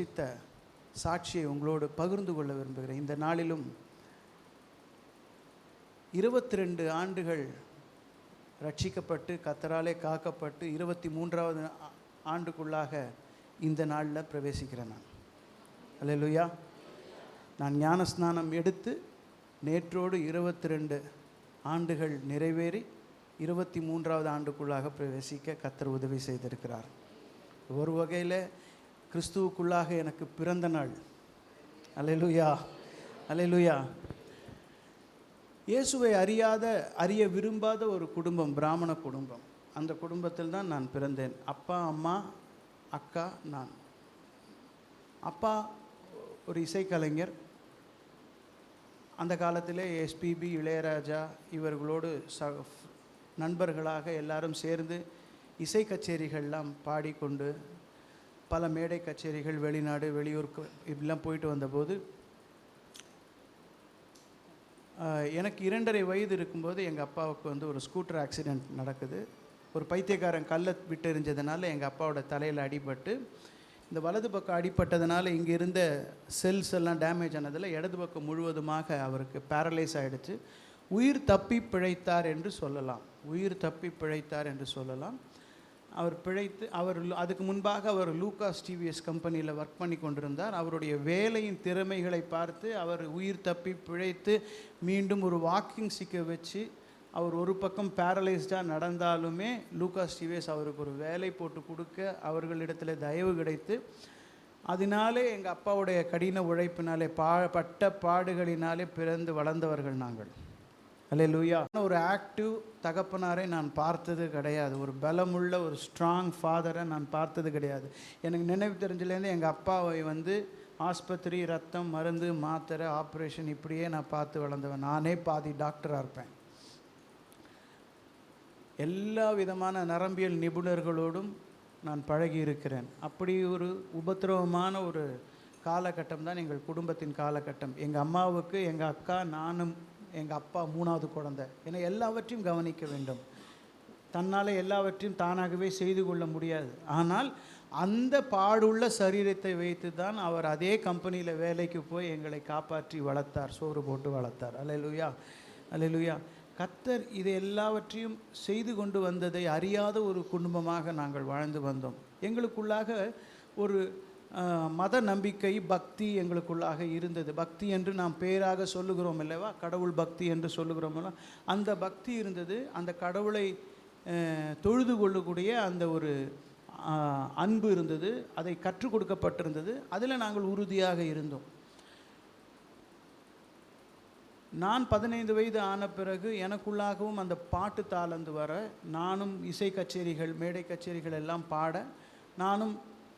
ரட்சித்த சாட்சியை உங்களோடு பகிர்ந்து கொள்ள விரும்புகிறேன். இந்த நாளிலும் இருபத்தி ரெண்டு ஆண்டுகள் ரட்சிக்கப்பட்டு கத்தராலே காக்கப்பட்டு இருபத்தி மூன்றாவது ஆண்டுக்குள்ளாக இந்த நாளில் பிரவேசிக்கிறேன் நான். அல்லேலூயா நான் ஞானஸ்நானம் எடுத்து நேற்றோடு இருபத்தி ரெண்டு ஆண்டுகள் நிறைவேறி இருபத்தி மூன்றாவது ஆண்டுக்குள்ளாக பிரவேசிக்க கத்தர் உதவி செய்திருக்கிறார். ஒரு வகையில் கிறிஸ்துவுக்குள்ளாக எனக்கு பிறந்த நாள். அலையலுயா அலையலுயா இயேசுவை அறியாத அறிய விரும்பாத ஒரு குடும்பம் பிராமண குடும்பம். அந்த குடும்பத்தில் தான் நான் பிறந்தேன். அப்பா அம்மா அக்கா நான். அப்பா ஒரு இசைக்கலைஞர். அந்த காலத்திலே எஸ்பிபி இளையராஜா இவர்களோடு ச நண்பர்களாக எல்லாரும் சேர்ந்து இசை கச்சேரிகள்லாம் பாடிக்கொண்டு பல மேடை கச்சேரிகள் வெளிநாடு வெளியூருக்கு இப்படிலாம் போயிட்டு வந்தபோது எனக்கு இரண்டரை வயது இருக்கும்போது எங்கள் அப்பாவுக்கு வந்து ஒரு ஸ்கூட்டர் ஆக்சிடெண்ட் நடக்குது. ஒரு பைத்தியக்காரன் கல்லை விட்டு எரிஞ்சதுனால எங்கள் அப்பாவோட தலையில் அடிபட்டு இந்த வலது பக்கம் அடிப்பட்டதுனால இங்கே இருந்த செல்ஸ் எல்லாம் டேமேஜ் ஆனதில் இடது பக்கம் முழுவதுமாக அவருக்கு பேரலைஸ் ஆகிடுச்சு உயிர் தப்பி பிழைத்தார் என்று சொல்லலாம். உயிர் தப்பி பிழைத்தார் என்று சொல்லலாம். அவர் பிழைத்து அவர் அதுக்கு முன்பாக அவர் லூகாஸ் டிவிஎஸ் கம்பெனியில் ஒர்க் பண்ணி கொண்டிருந்தார். அவருடைய வேலையின் திறமைகளை பார்த்து அவர் உயிர் தப்பி பிழைத்து மீண்டும் ஒரு வாக்கிங் சிக்க வச்சு அவர் ஒரு பக்கம் பேரலைஸ்டாக நடந்தாலுமே லூகாஸ் டிவிஎஸ் அவருக்கு ஒரு வேலை போட்டு கொடுக்க அவர்களிடத்தில் தயவு கிடைத்து அதனாலே எங்கள் அப்பாவுடைய கடின உழைப்பினாலே பா பட்ட பாடுகளினாலே பிறந்து வளர்ந்தவர்கள் நாங்கள். அல்லேலூயா ஒரு ஆக்டிவ் தகப்பனாரை நான் பார்த்தது கிடையாது. ஒரு பலமுள்ள ஒரு ஸ்ட்ராங் ஃபாதரை நான் பார்த்தது கிடையாது. எனக்கு நினைவு தெரிஞ்சலேருந்து எங்கள் அப்பாவை வந்து ஆஸ்பத்திரி ரத்தம் மருந்து மாத்திரை ஆப்ரேஷன் இப்படியே நான் பார்த்து வளர்ந்தவன். நானே பாதி டாக்டராக இருப்பேன். எல்லா விதமான நரம்பியல் நிபுணர்களோடும் நான் பழகி இருக்கிறேன். அப்படி ஒரு உபத்திரவமான ஒரு காலகட்டம் தான் எங்கள் குடும்பத்தின் காலகட்டம். எங்கள் அம்மாவுக்கு எங்கள் அக்கா நானும் எங்கள் அப்பா மூணாவது குழந்தை. என எல்லாவற்றையும் கவனிக்க வேண்டும். தன்னால் எல்லாவற்றையும் தானாகவே செய்து கொள்ள முடியாது. ஆனால் அந்த பாடுள்ள சரீரத்தை வைத்து தான் அவர் அதே கம்பெனியில் வேலைக்கு போய் எங்களை காப்பாற்றி வளர்த்தார் சோறு போட்டு வளர்த்தார். அலையலுயா அலையலுயா கத்தர் இது எல்லாவற்றையும் செய்து கொண்டு வந்ததை அறியாத ஒரு குடும்பமாக நாங்கள் வாழ்ந்து வந்தோம். எங்களுக்குள்ளாக ஒரு மத நம்பிக்கை பக்தி எங்களுக்குள்ளாக இருந்தது. பக்தி என்று நாம் பேராக சொல்லுகிறோம் இல்லைவா கடவுள் பக்தி என்று சொல்லுகிறோம் அந்த பக்தி இருந்தது. அந்த கடவுளை தொழுது கொள்ளக்கூடிய அந்த ஒரு அன்பு இருந்தது. அதை கற்றுக் கொடுக்கப்பட்டிருந்தது. அதில் நாங்கள் உறுதியாக இருந்தோம். நான் பதினைந்து வயது ஆன பிறகு எனக்குள்ளாகவும் அந்த பாட்டு தாளந்து வர நானும் இசை கச்சேரிகள் மேடை கச்சேரிகள் எல்லாம் பாட நானும்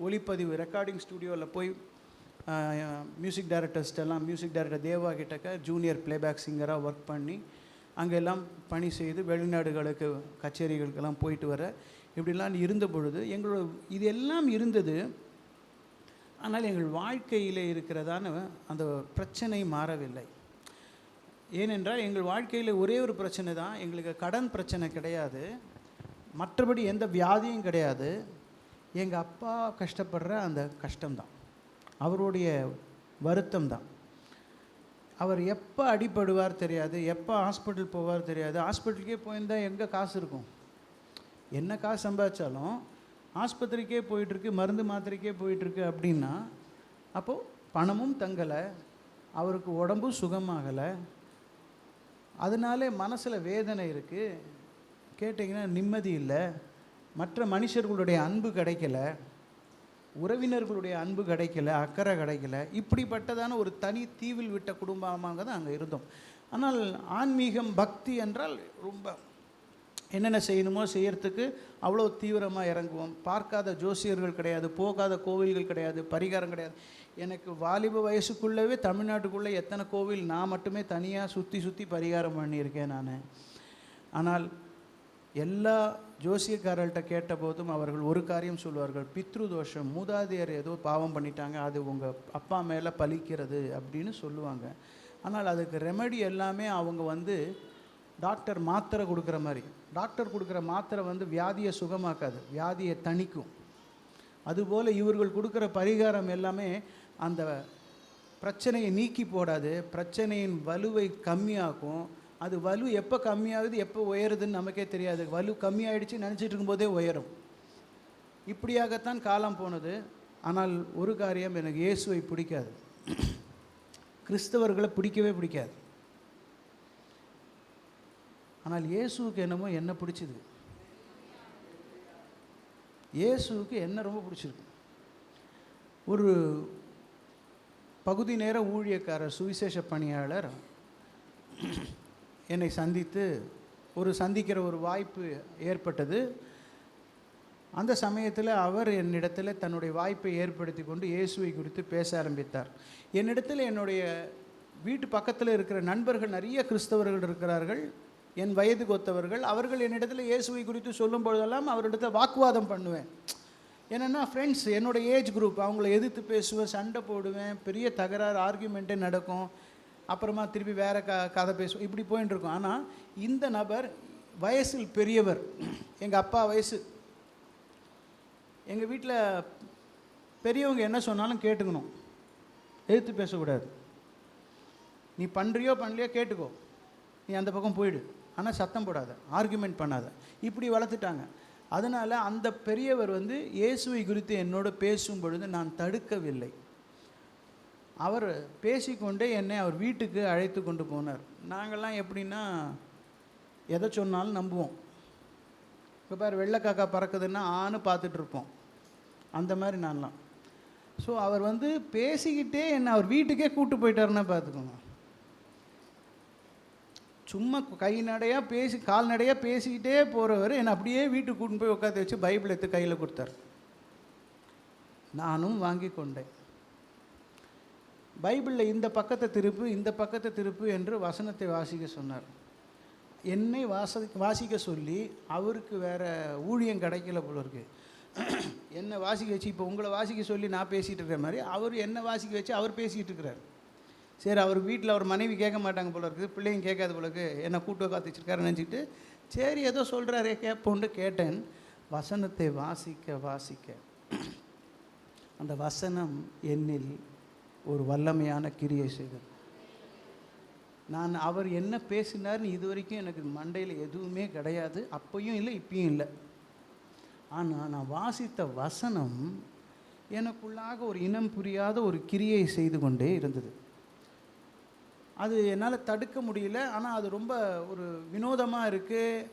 ஒளிப்பதிவு ரெக்கார்டிங் ஸ்டுடியோவில் போய் மியூசிக் டைரக்டர்ஸ்டெல்லாம் மியூசிக் டைரக்டர் தேவா கிட்டக்க ஜூனியர் பிளேபேக் சிங்கராக ஒர்க் பண்ணி அங்கெல்லாம் பணி செய்து வெளிநாடுகளுக்கு கச்சேரிகளுக்கெல்லாம் போயிட்டு வர இப்படிலாம் இருந்த பொழுது எங்களோட இது எல்லாம் இருந்தது ஆனால் எங்கள் வாழ்க்கையில் இருக்கிறதான அந்த பிரச்சனை மாறவில்லை. ஏனென்றால் எங்கள் வாழ்க்கையில் ஒரே ஒரு பிரச்சனை தான் எங்களுக்கு கடன் பிரச்சனை கிடையாது மற்றபடி எந்த வியாதியும் கிடையாது எங்கள் அப்பா கஷ்டப்படுற அந்த கஷ்டம்தான். அவருடைய வருத்தம் தான் அவர் எப்போ அடிபடுவார் தெரியாது எப்போ ஹாஸ்பிட்டல் போவார் தெரியாது ஹாஸ்பிட்டலுக்கே போயிருந்தால் எங்கே காசு இருக்கும்? என்ன காசு சம்பாதிச்சாலும் ஆஸ்பத்திரிக்கே போயிட்டுருக்கு மருந்து மாத்திரைக்கே போயிட்டுருக்கு அப்படின்னா அப்போது பணமும் தங்கலை அவருக்கு உடம்பும் சுகமாகலை அதனாலே மனசில் வேதனை இருக்குது கேட்டிங்கன்னா நிம்மதி இல்லை. மற்ற மனுஷர்களுடைய அன்பு கிடைக்கல உறவினர்களுடைய அன்பு கிடைக்கல அக்கறை கிடைக்கல இப்படிப்பட்டதான ஒரு தனி தீவில் விட்ட குடும்பமாக தான் அங்கே இருந்தோம். ஆனால் ஆன்மீகம் பக்தி என்றால் ரொம்ப என்னென்ன செய்யணுமோ செய்யறதுக்கு அவ்வளோ தீவிரமாக இறங்குவோம். பார்க்காத ஜோசியர்கள் கிடையாது போகாத கோவில்கள் கிடையாது பரிகாரம் கிடையாது. எனக்கு வாலிப வயசுக்குள்ளவே தமிழ்நாட்டுக்குள்ளே எத்தனை கோவில் நான் மட்டுமே தனியாக சுற்றி சுற்றி பரிகாரம் பண்ணியிருக்கேன் நான். ஆனால் எல்லா ஜோசியக்காரர்கள்ட்ட கேட்டபோதும் அவர்கள் ஒரு காரியம் சொல்வார்கள். பித்ரு தோஷம் மூதாதையர் ஏதோ பாவம் பண்ணிட்டாங்க அது உங்கள் அப்பா மேலே பலிக்கிறது அப்படின்னு சொல்லுவாங்க. ஆனால் அதுக்கு ரெமெடி எல்லாமே அவங்க வந்து டாக்டர் மாத்திரை கொடுக்குற மாதிரி. டாக்டர் கொடுக்குற மாத்திரை வந்து வியாதியை சுகமாக்காது வியாதியை தணிக்கும். அதுபோல் இவர்கள் கொடுக்குற பரிகாரம் எல்லாமே அந்த பிரச்சனையை நீக்கி போடாது பிரச்சனையின் வலுவை கம்மியாக்கும் அது வலு எப்போ கம்மியாகுது எப்போ உயருதுன்னு நமக்கே தெரியாது. வலு கம்மியாயிடுச்சு நினச்சிட்டு இருக்கும்போதே உயரும். இப்படியாகத்தான் காலம் போனது. ஆனால் ஒரு காரியம் எனக்கு இயேசுவை பிடிக்காது. கிறிஸ்தவர்களை பிடிக்கவே பிடிக்காது. ஆனால் இயேசுவுக்கு என்னமோ என்ன பிடிச்சிது? இயேசுவுக்கு என்ன ரொம்ப பிடிச்சிருக்கு? ஒரு பகுதி நேர ஊழியக்காரர் சுவிசேஷ பணியாளர் என்னை சந்தித்து ஒரு சந்திக்கிற ஒரு வாய்ப்பு ஏற்பட்டது. அந்த சமயத்தில் அவர் என்னிடத்தில் தன்னுடைய வாய்ப்பை ஏற்படுத்தி கொண்டு இயேசுவை குறித்து பேச ஆரம்பித்தார். என்னிடத்தில் என்னுடைய வீட்டு பக்கத்தில் இருக்கிற நண்பர்கள் நிறைய கிறிஸ்தவர்கள் இருக்கிறார்கள் என் வயது கொத்தவர்கள் அவர்கள் என்னிடத்தில் இயேசுவை குறித்து சொல்லும் பொழுதெல்லாம் அவரிடத்தில் வாக்குவாதம் பண்ணுவேன். என்னென்னா ஃப்ரெண்ட்ஸ் என்னோட ஏஜ் குரூப் அவங்கள எதிர்த்து பேசுவேன் சண்டை போடுவேன் பெரிய தகராறு ஆர்கியூமெண்ட்டே நடக்கும். அப்புறமா திருப்பி வேறு க கதை பேசுவோம். இப்படி போயின்னு இருக்கும் ஆனால் இந்த நபர் வயசில் பெரியவர். எங்கள் அப்பா வயசு. எங்கள் வீட்டில் பெரியவங்க என்ன சொன்னாலும் கேட்டுக்கணும். எதிர்த்து பேசக்கூடாது. நீ பண்ணுறியோ பண்ணலையோ கேட்டுக்கோ. நீ அந்த பக்கம் போயிடு. ஆனால் சத்தம் போடாத. ஆர்குமெண்ட் பண்ணாத. இப்படி வளர்த்துட்டாங்க. அதனால் அந்த பெரியவர் வந்து இயேசுவை குறித்து என்னோட பேசும் பொழுது நான் தடுக்கவில்லை. அவர் பேசிக்கொண்டே என்னை அவர் வீட்டுக்கு அழைத்து கொண்டு போனார். நாங்கள்லாம் எப்படின்னா எதை சொன்னாலும் நம்புவோம். இப்போ பாரு வெள்ளைக்காக்கா பறக்குதுன்னா ஆன்னு பார்த்துட்ருப்போம் அந்த மாதிரி நான்லாம். ஸோ அவர் வந்து பேசிக்கிட்டே என்னை அவர் வீட்டுக்கே கூட்டு போயிட்டாருன்னா பார்த்துக்கோங்க. சும்மா கை நடையாக பேசி கால்நடையாக பேசிக்கிட்டே போகிறவர் என்னை அப்படியே வீட்டுக்கு கூட்டின்னு போய் உட்காந்து வச்சு பைபிள் எடுத்து கையில் கொடுத்தார். நானும் வாங்கி கொண்டேன் பைபிளில் இந்த பக்கத்தை திருப்பு இந்த பக்கத்தை திருப்பு என்று வசனத்தை வாசிக்க சொன்னார். என்னை வாச வாசிக்க சொல்லி அவருக்கு வேறு ஊழியம் கிடைக்கல போல இருக்கு. என்னை வாசிக்க வச்சு இப்போ உங்களை வாசிக்க சொல்லி நான் பேசிகிட்டு இருக்கிற மாதிரி அவர் என்னை வாசிக்க வச்சு அவர் பேசிகிட்டு இருக்கிறார். சரி அவர் வீட்டில் அவர் மனைவி கேட்க மாட்டாங்க போல இருக்குது பிள்ளைங்க கேட்காத போல இருக்குது என்ன கூட்டு காத்து வச்சிருக்காரு நினச்சிட்டு சரி ஏதோ சொல்கிறாரே கேட்போன்ட்டு கேட்டேன். வசனத்தை வாசிக்க வாசிக்க. அந்த வசனம் என்னில் ஒரு வல்லமையான கிரியை செய்தது. நான் அவர் என்ன பேசினார்னு இது வரைக்கும் எனக்கு மண்டையில் எதுவுமே கிடையாது. அப்பையும் இல்லை இப்பயும் இல்லை. ஆனால் நான் வாசித்த வசனம் எனக்குள்ளாக ஒரு இனம் புரியாத ஒரு கிரியை செய்து கொண்டே இருந்தது. அது என்னால் தடுக்க முடியல. ஆனால் அது ரொம்ப ஒரு வினோதமாக இருக்குது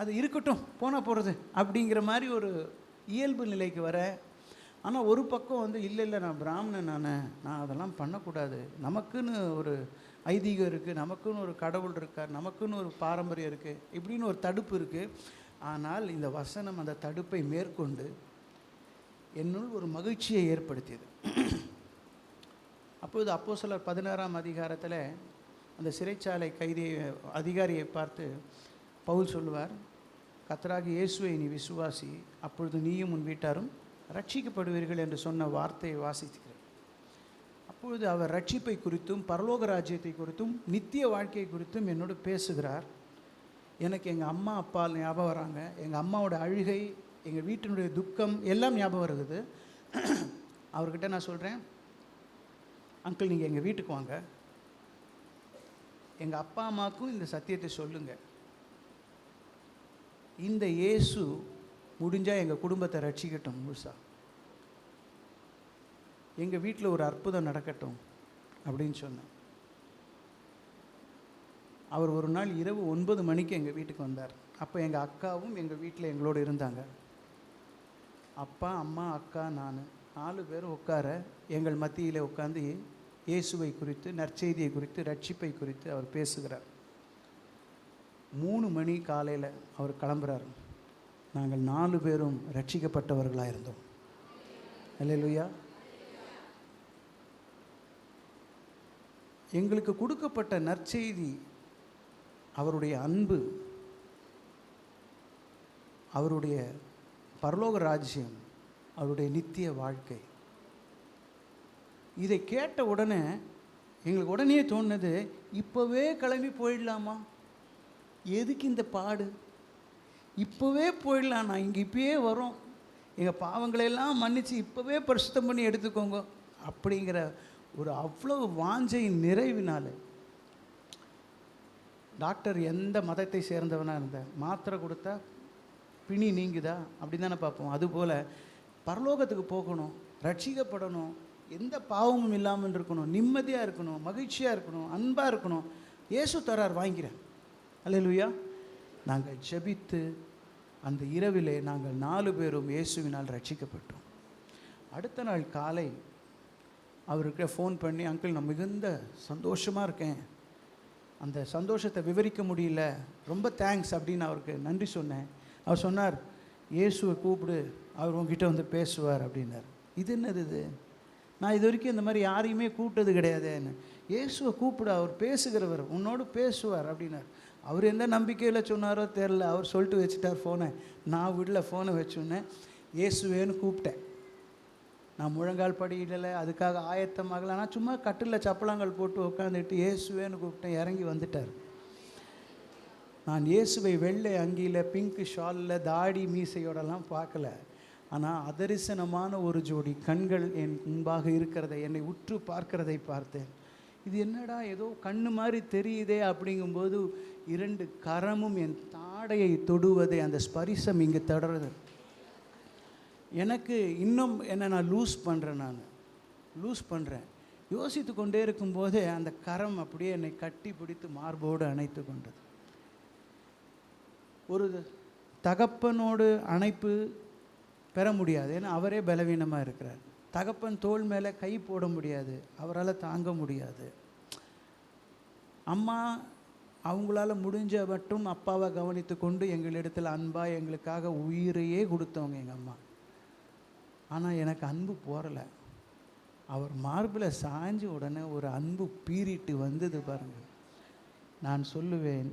அது இருக்கட்டும் போனால் போகிறது அப்படிங்கிற மாதிரி ஒரு இயல்பு நிலைக்கு வர ஆனால் ஒரு பக்கம் வந்து இல்லை இல்லை நான் பிராமணன் நான். நான் அதெல்லாம் பண்ணக்கூடாது. நமக்குன்னு ஒரு ஐதீகம் இருக்குது நமக்குன்னு ஒரு கடவுள் இருக்கார். நமக்குன்னு ஒரு பாரம்பரியம் இருக்குது இப்படின்னு ஒரு தடுப்பு இருக்குது ஆனால் இந்த வசனம் அந்த தடுப்பை மேற்கொண்டு என்னுள் ஒரு மகிழ்ச்சியை ஏற்படுத்தியது. அப்பொழுது அப்போ சிலர் பதினாறாம் அதிகாரத்தில் அந்த சிறைச்சாலை கைதியை அதிகாரியை பார்த்து பவுல் சொல்லுவார் கத்தராகி இயேசுவை நீ விசுவாசி. அப்பொழுது நீயும் உன் வீட்டாரும் ரட்சிக்கப்படுவீர்கள் என்று சொன்ன வார்த்தையை வாசிக்கிறேன் அப்பொழுது அவர் ரட்சிப்பை குறித்தும் பரலோக ராஜ்யத்தை குறித்தும் நித்திய வாழ்க்கையை குறித்தும் என்னோடு பேசுகிறார். எனக்கு எங்கள் அம்மா அப்பா ஞாபகம் வராங்க. எங்கள் அம்மாவோட அழுகை எங்கள் வீட்டினுடைய துக்கம் எல்லாம் ஞாபகம் வருது அவர்கிட்ட நான் சொல்கிறேன் அங்கிள் நீங்கள் எங்கள் வீட்டுக்கு வாங்க. எங்கள் அப்பா அம்மாவுக்கும் இந்த சத்தியத்தை சொல்லுங்கள் இந்த இயேசு முடிஞ்சால் எங்கள் குடும்பத்தை ரட்சிக்கட்டும் முழுசா. எங்கள் வீட்டில் ஒரு அற்புதம் நடக்கட்டும் அப்படின்னு சொன்னேன். அவர் ஒரு நாள் இரவு ஒன்பது மணிக்கு எங்கள் வீட்டுக்கு வந்தார். அப்போ எங்கள் அக்காவும் எங்கள் வீட்டில் எங்களோடு இருந்தாங்க. அப்பா அம்மா அக்கா நான் நாலு பேரும் உட்கார எங்கள் மத்தியில் உட்காந்து இயேசுவை குறித்து நற்செய்தியை குறித்து ரட்சிப்பை குறித்து அவர் பேசுகிறார். மூணு மணி காலையில் அவர் கிளம்புறாரு. நாங்கள் நாலு பேரும் ரட்சிக்கப்பட்டவர்களாக இருந்தோம். அல்லேலூயா எங்களுக்கு கொடுக்கப்பட்ட நற்செய்தி அவருடைய அன்பு அவருடைய பரலோக ராஜ்யம் அவருடைய நித்திய வாழ்க்கை. இதை கேட்ட உடனே எங்களுக்கு உடனே தோணுது இப்போவே கிளம்பி போயிடலாமா? எதுக்கு இந்த பாடு? இப்போவே போயிடலாம் நான் இங்கே இப்பயே வரோம். எங்கள் பாவங்களையெல்லாம் மன்னித்து இப்போவே பரிசுத்தம் பண்ணி எடுத்துக்கோங்க. அப்படிங்கிற ஒரு அவ்வளவு வாஞ்சையின் நிறைவினால் டாக்டர் எந்த மதத்தை சேர்ந்தவனாக இருந்த மாத்திரை கொடுத்தா பிணி நீங்குதா? அப்படின்னு தானே பார்ப்போம். அதுபோல் பரலோகத்துக்கு போகணும் ரட்சிக்கப்படணும் எந்த பாவமும் இல்லாமல் இருக்கணும் நிம்மதியாக இருக்கணும் மகிழ்ச்சியாக இருக்கணும் அன்பாக இருக்கணும். இயேசு தரார் வாங்கிக்கிறேன். அல்லேலூயா நாங்கள் ஜெபித்து அந்த இரவிலே நாங்கள் நாலு பேரும் இயேசுவினால் ரட்சிக்கப்பட்டோம். அடுத்த நாள் காலை அவருக்கு ஃபோன் பண்ணி அங்கிள் நான் மிகுந்த சந்தோஷமாக இருக்கேன். அந்த சந்தோஷத்தை விவரிக்க முடியல. ரொம்ப தேங்க்ஸ் அப்படின்னு அவருக்கு நன்றி சொன்னேன். அவர் சொன்னார் இயேசுவை கூப்பிடு அவர் உங்ககிட்ட வந்து பேசுவார் அப்படின்னார். இது என்னது இது? நான் இது வரைக்கும் இந்த மாதிரி யாரையுமே கூப்பிட்டது கிடையாதுன்னு. இயேசுவை கூப்பிடு அவர் பேசுகிறவர் உன்னோடு பேசுவார் அப்படின்னார். அவர் எந்த நம்பிக்கையில் சொன்னாரோ தெரில அவர் சொல்லிட்டு வச்சுட்டார் ஃபோனை நான் விடல ஃபோனை வச்சுன்னே இயேசுவேன்னு கூப்பிட்டேன். நான் முழங்கால் படியிடலை அதுக்காக ஆயத்தமாகலை நான் சும்மா கட்டில் சப்பளங்கள் போட்டு உட்காந்துட்டு இயேசுவேன்னு கூப்பிட்டேன் இறங்கி வந்துட்டார். நான் இயேசுவை வெள்ளை அங்கியில் பிங்க் ஷாலில் தாடி மீசையோடலாம் பார்க்கல. ஆனால் அதரிசனமான ஒரு ஜோடி கண்கள் என் முன்பாக இருக்கிறதை என்னை உற்று பார்க்கிறதை பார்த்தேன். இது என்னடா ஏதோ கண்ணு மாதிரி தெரியுதே அப்படிங்கும்போது இரண்டு கரமும் என் தாடையை தொடுவதை அந்த ஸ்பரிசம் இங்கே தொடருது எனக்கு இன்னும் என்ன நான் லூஸ் பண்ணுறேன் நான். லூஸ் பண்ணுறேன் யோசித்து கொண்டே இருக்கும்போதே அந்த கரம் அப்படியே என்னை கட்டி பிடித்து மார்போடு அணைத்து கொண்டது. ஒரு தகப்பனோடு அணைப்பு பெற முடியாது. ஏன்னா அவரே பலவீனமாக இருக்கிறார். தகப்பன் தோள் மேலே கை போட முடியாது. அவரால் தாங்க முடியாது. அம்மா அவங்களால முடிஞ்ச மட்டும் அப்பாவை கவனித்து கொண்டு எங்களிடத்தில் அன்பாக எங்களுக்காக உயிரையே கொடுத்தவங்க எங்கள் அம்மா. ஆனால் எனக்கு அன்பு போகலை அவர் மார்பில் சாஞ்ச உடனே ஒரு அன்பு பீறிட்டு வந்தது பாருங்கள் நான் சொல்லுவேன்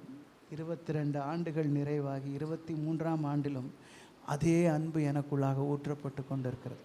இருபத்தி ரெண்டு ஆண்டுகள் நிறைவாகி இருபத்தி மூன்றாம் ஆண்டிலும் அதே அன்பு எனக்குள்ளாக ஊற்றப்பட்டு கொண்டிருக்கிறது.